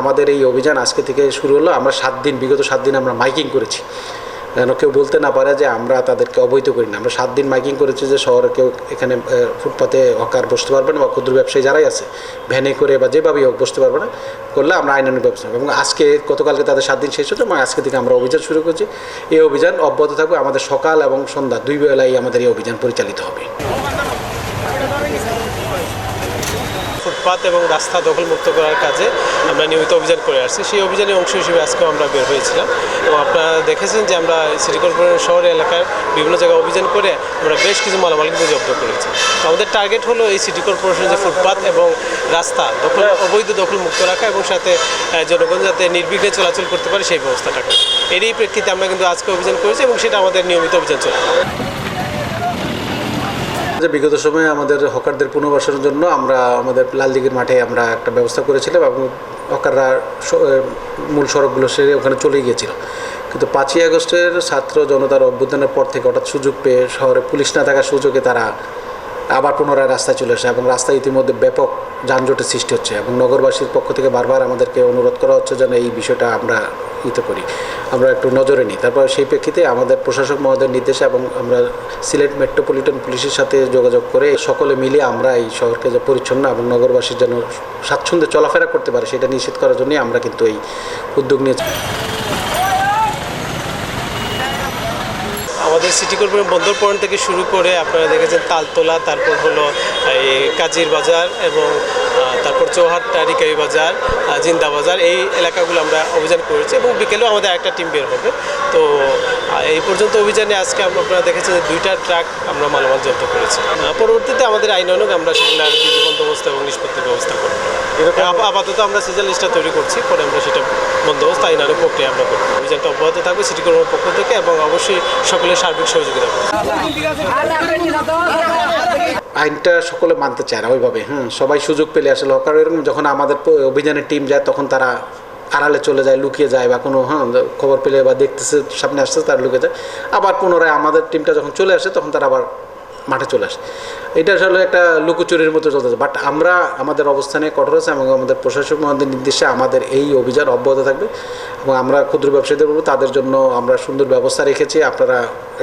আমাদের এই অভিযান আজকে থেকে শুরু হলো। আমরা সাত দিন, বিগত সাত দিন আমরা মাইকিং করেছি। যেন কেউ বলতে না পারে যে আমরা তাদেরকে অবৈধ করি না। আমরা সাত দিন মাইকিং করেছি যে শহরে কেউ এখানে ফুটপাতে হকার বসতে পারবে না বা ক্ষুদ্র ব্যবসায়ী যারাই আছে, ভ্যানে করে বা যেভাবেই হোক বসতে পারবে না। করলে আমরা আইনানুগ ব্যবস্থা। এবং আজকে গতকালকে তাদের সাত দিন শেষ হতো এবং আজকে থেকে আমরা অভিযান শুরু করছি। এই অভিযান অব্যাহত থাকবে। আমাদের সকাল এবং সন্ধ্যা দুই বেলায় আমাদের এই অভিযান পরিচালিত হবে। ফুটপাত এবং রাস্তা দখলমুক্ত করার কাজে আমরা নিয়মিত অভিযান করে আসছি। সেই অভিযানের অংশ হিসেবে আজকেও আমরা বের হয়েছিলাম। এবং আপনারা দেখেছেন যে আমরা সিটি কর্পোরেশন শহর এলাকার বিভিন্ন জায়গায় অভিযান করে আমরা বেশ কিছু মালামাল কিন্তু জব্দ করেছি। আমাদের টার্গেট হলো এই সিটি কর্পোরেশনের যে ফুটপাত এবং রাস্তা দখল, অবৈধ দখলমুক্ত রাখা এবং সাথে জনগণ যাতে নির্বিঘ্নে চলাচল করতে পারে সেই ব্যবস্থাটাকে। এরই প্রেক্ষিতে আমরা কিন্তু আজকে অভিযান করেছি এবং সেটা আমাদের নিয়মিত অভিযান চলে যে বিগত সময়ে আমাদের হকারদের পুনর্বাসনের জন্য আমরা আমাদের লালদিঘির মাঠে আমরা একটা ব্যবস্থা করেছিলাম এবং হকাররা মূল সড়কগুলো সেরে ওখানে চলে গিয়েছিল। কিন্তু পাঁচই আগস্টের ছাত্র জনতার অভ্যুত্থানের পর থেকে হঠাৎ সুযোগ পেয়ে শহরে পুলিশ না থাকার সুযোগে তারা আবার পুনরায় রাস্তায় চলে আসে এবং রাস্তায় ইতিমধ্যে ব্যাপক যানজটের সৃষ্টি হচ্ছে এবং নগরবাসীর পক্ষ থেকে বারবার আমাদেরকে অনুরোধ করা হচ্ছে যেন এই বিষয়টা আমরা ইতে করি। আমরা একটু নজরে নিই। তারপর সেই প্রেক্ষিতে আমাদের প্রশাসক মহোদয়ের নির্দেশে এবং আমরা সিলেট মেট্রোপলিটন পুলিশের সাথে যোগাযোগ করে সকলে মিলে আমরা এই শহরকে যে পরিচ্ছন্ন এবং নগরবাসীর যেন স্বাচ্ছন্দ্যে চলাফেরা করতে পারে সেটা নিশ্চিত করার জন্যই আমরা কিন্তু এই উদ্যোগ নিয়েছি। আমাদের সিটি কর্পোরেশন বন্দর পয়েন্ট থেকে শুরু করে আপনারা দেখেছেন তালতলা, তারপর হলো এই কাজির বাজার এবং তারপর চৌহাট টারিকাই বাজার জিন্দা বাজার এই এলাকাগুলো আমরা অভিযান করেছি এবং বিকেলেও আমাদের একটা টিম বের হবে। তো এই পর্যন্ত অভিযানে আজকে আমরা আপনারা দেখেছেন যে দুইটা ট্রাক আমরা মালামাল জব্দ করেছি। পরবর্তীতে আমাদের আইনানুগ আমরা সেগুলোর বিধি বন্দোবস্ত এবং নিষ্পত্তির ব্যবস্থা করব। আপ- আপাতত আমরা সিজন লিস্টটা তৈরি করছি পরে আমরা সেটা বন্দোবস্ত আইন আইনানুগ প্রক্রিয়া আমরা করব। অভিযানটা অব্যাহত থাকবে সিটি কর্পোরেশনের পক্ষ থেকে এবং অবশ্যই সকলের সার্বিক সহযোগিতা করব। আইনটা সকলে মানতে চায় না ওইভাবে হ্যাঁ সবাই সুযোগ পেলে আসলে হকার এরকম যখন আমাদের অভিযানের টিম যায়, তখন তারা আড়ালে চলে যায়, লুকিয়ে যায় বা কোনো হ্যাঁ খবর পেলে বা দেখতেছে, সামনে আসতেছে, তারা লুকিয়ে যায়। আবার পুনরায় আমাদের টিমটা যখন চলে আসে, তখন তারা আবার মাঠে চলে আসে। এটা আসলে একটা লুকোচুরির মতো চলতেছে বাট আমরা আমাদের অবস্থানে কঠোর আছে এবং আমাদের প্রশাসক মহোদয়ের নির্দেশে আমাদের এই অভিযান অব্যাহত থাকবে এবং আমরা ক্ষুদ্র ব্যবসায়ীদের বলব, তাদের জন্য আমরা সুন্দর ব্যবস্থা রেখেছি। আপনারা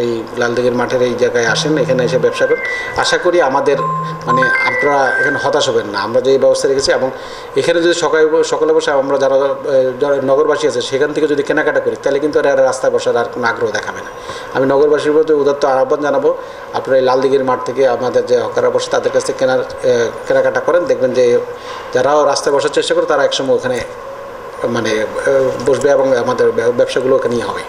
এই লালদিঘির মাঠের এই জায়গায় আসেন, এখানে এসে ব্যবসা করেন। আশা করি আমাদের মানে আপনারা এখানে হতাশ হবেন না। আমরা যে ব্যবস্থা রেখেছি এবং এখানে যদি সকালে সকালে বসে আমরা যারা যারা নগরবাসী আছে, সেখান থেকে যদি কেনাকাটা করি, তাহলে কিন্তু আর রাস্তায় বসার আর কোনো আগ্রহ দেখাবে না। আমি নগরবাসীর প্রতি উদাত্ত আহ্বান জানাব। আপনারা এই লালদিঘির মাঠ থেকে আমাদের যে হকাররা বসে তাদের কাছ থেকে কেনার কেনাকাটা করেন। দেখবেন যে যারাও রাস্তায় বসার চেষ্টা করে, তারা একসময় ওখানে মানে বসবে এবং আমাদের ব্যবসাগুলো ওখানেই হবে।